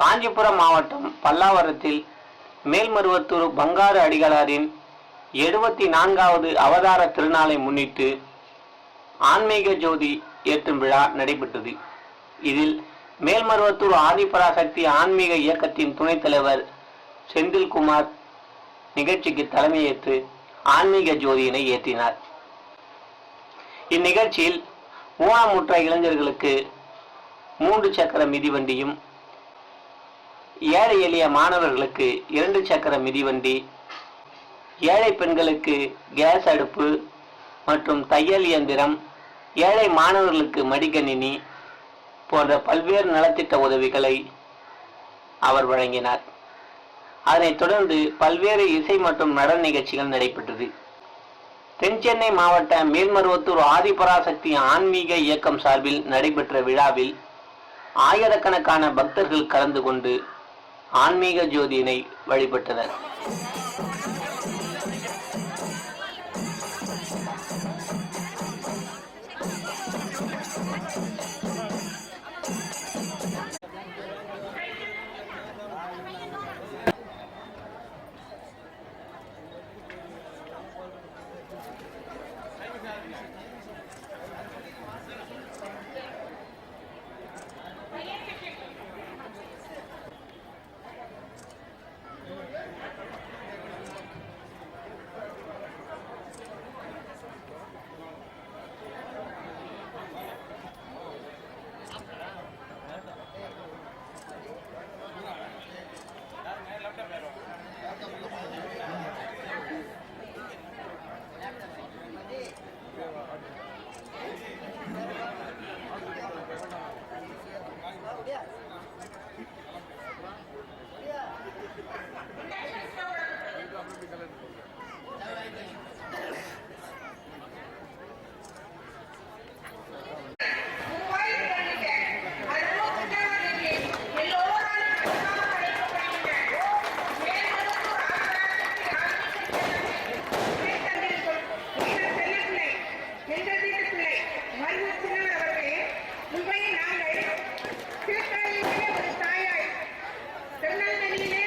காஞ்சிபுரம் மாவட்டம் பல்லாவரத்தில் மேல்மருவத்தூர் பங்காரு அடிகளாரின் எழுபத்தி நான்காவது அவதார திருநாளை முன்னிட்டு ஆன்மீக ஜோதி ஏற்றும் விழா நடைபெற்றது. இதில் மேல்மருவத்தூர் ஆதிபராசக்தி ஆன்மீக இயக்கத்தின் துணைத் தலைவர் செந்தில்குமார் நிகழ்ச்சிக்கு தலைமையேற்று ஆன்மீக ஜோதியினை ஏற்றினார். இந்நிகழ்ச்சியில் ஊனமுற்ற இளைஞர்களுக்கு மூன்று சக்கர மிதிவண்டியும் ஏழை எளிய மாணவர்களுக்கு இரண்டு சக்கர மிதிவண்டி ஏழை பெண்களுக்கு கேஸ் அடுப்பு மற்றும் தையல் இயந்திரம் ஏழை மாணவர்களுக்கு மடிக்கணினி போன்ற பல்வேறு நலத்திட்ட உதவிகளை அவர் வழங்கினார். அதனைத் தொடர்ந்து பல்வேறு இசை மற்றும் நடன நிகழ்ச்சிகள் நடைபெற்றது. தென்சென்னை மாவட்ட மேல்மருவத்தூர் ஆதிபராசக்தி ஆன்மீக இயக்கம் சார்பில் நடைபெற்ற விழாவில் ஆயிரக்கணக்கான பக்தர்கள் கலந்து கொண்டு ஆன்மீக ஜோதியினை வழிபட்டனர். திருநெல்வேலியிலே ஒரு தாயாய் திருநெல்வேலியிலே